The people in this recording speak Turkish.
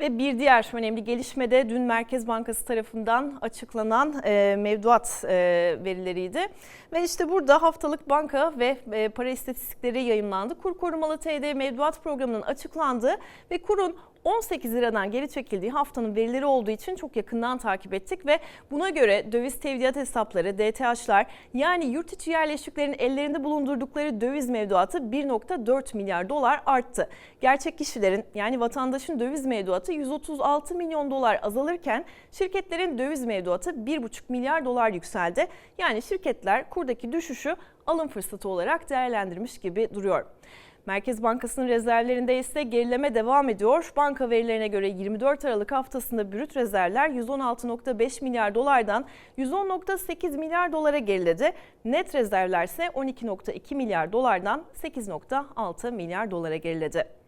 Ve bir diğer önemli gelişme de dün Merkez Bankası tarafından açıklanan e, mevduat e, verileriydi. Ve işte burada haftalık banka ve e, para istatistikleri yayınlandı. Kur korumalı TD mevduat programının açıklandığı ve kurun 18 liradan geri çekildiği haftanın verileri olduğu için çok yakından takip ettik ve buna göre döviz tevdiat hesapları, DTH'lar yani yurt içi yerleşiklerin ellerinde bulundurdukları döviz mevduatı 1.4 milyar dolar arttı. Gerçek kişilerin yani vatandaşın döviz mevduatı 136 milyon dolar azalırken şirketlerin döviz mevduatı 1.5 milyar dolar yükseldi. Yani şirketler kurdaki düşüşü alım fırsatı olarak değerlendirmiş gibi duruyor. Merkez Bankası'nın rezervlerinde ise gerileme devam ediyor. Banka verilerine göre 24 Aralık haftasında brüt rezervler 116.5 milyar dolardan 110.8 milyar dolara geriledi. Net rezervler ise 12.2 milyar dolardan 8.6 milyar dolara geriledi.